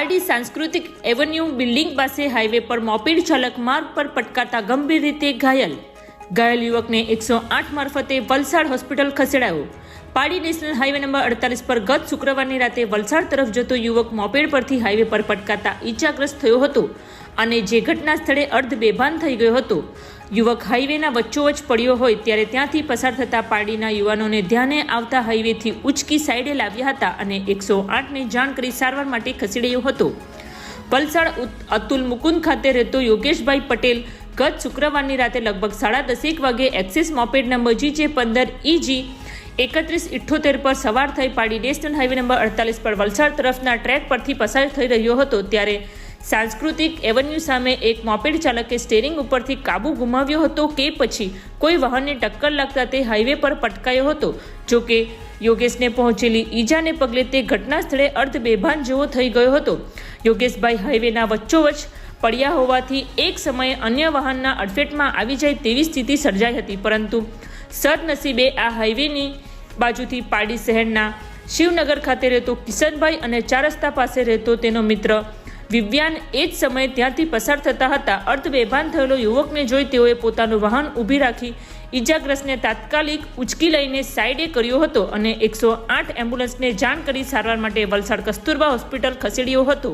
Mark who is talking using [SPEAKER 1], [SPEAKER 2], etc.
[SPEAKER 1] પાડી સાંસ્કૃતિક avenue building પાસે હાઈવે પર મોપેડ ચાલક માર્ગ પર પટકાતા ગંભીર રીતે ઘાયલ. ઘાયલ યુવકને એકસો આઠ મારફતે વલસાડ હોસ્પિટલ ખસેડાયો. પાડી નેશનલ હાઈવે નંબર અડતાલીસ પર ગત શુક્રવારની રાતે વલસાડ તરફ જતો યુવક મોપેડ પરથી હાઈવે પર પટકાતા ઈજાગ્રસ્ત થયો હતો અને જે ઘટના સ્થળે અર્ધ બેભાન થઈ ગયો હતો. યુવક હાઈવેના વચ્ચોવચ પડ્યો હોય ત્યારે ત્યાંથી પસાર થતા પાડીના યુવાનોને ધ્યાને આવતા હાઈવેથી ઉચકી સાઈડે લાવ્યા હતા અને એકસો આઠને જાણ કરી સારવાર માટે ખસેડાયો હતો. વલસાડ અતુલ મુકુંદ ખાતે રહેતો યોગેશભાઈ પટેલ ગત શુક્રવારની રાતે લગભગ સાડા દસેક વાગે એક્સિસ મોપેડ નંબર જીજે પંદર ઇજી એકત્રીસ ઇઠ્ઠોતેર પર સવાર થઈ પાડી નેશનલ હાઈવે નંબર અડતાલીસ પર વલસાડ તરફના ટ્રેક પરથી પસાર થઈ રહ્યો હતો ત્યારે સાંસ્કૃતિક એવન્યુ સામે એક મોપેડ ચાલકે સ્ટેરિંગ ઉપરથી કાબુ ગુમાવ્યો હતો કે પછી કોઈ વાહનને ટક્કર લાગતા તે હાઈવે પર પટકાયો હતો. જો કે યોગેશને પહોંચેલી ઈજાને પગલે તે ઘટના સ્થળે અર્ધ બેભાન જેવો થઈ ગયો હતો. યોગેશભાઈ હાઈવેના વચ્ચોવચ પડ્યા હોવાથી એક સમયે અન્ય વાહનના અડફેટમાં આવી જાય તેવી સ્થિતિ સર્જાઈ હતી. પરંતુ સદનસીબે આ હાઈવેની બાજુથી પાડી શહેરના શિવનગર ખાતે રહેતો કિશનભાઈ અને ચાર રસ્તા પાસે રહેતો તેનો મિત્ર વિવ્યાન એ જ સમયે ત્યાંથી પસાર થતા હતા. અર્ધ બેભાન થયેલો યુવકને જોઈ તેઓએ પોતાનું વાહન ઊભી રાખી ઇજાગ્રસ્તને તાત્કાલિક ઉચકી લઈને સાઈડે કર્યો હતો અને એકસો આઠ એમ્બ્યુલન્સને જાણ કરી સારવાર માટે વલસાડ કસ્તુરબા હોસ્પિટલ ખસેડ્યો હતો.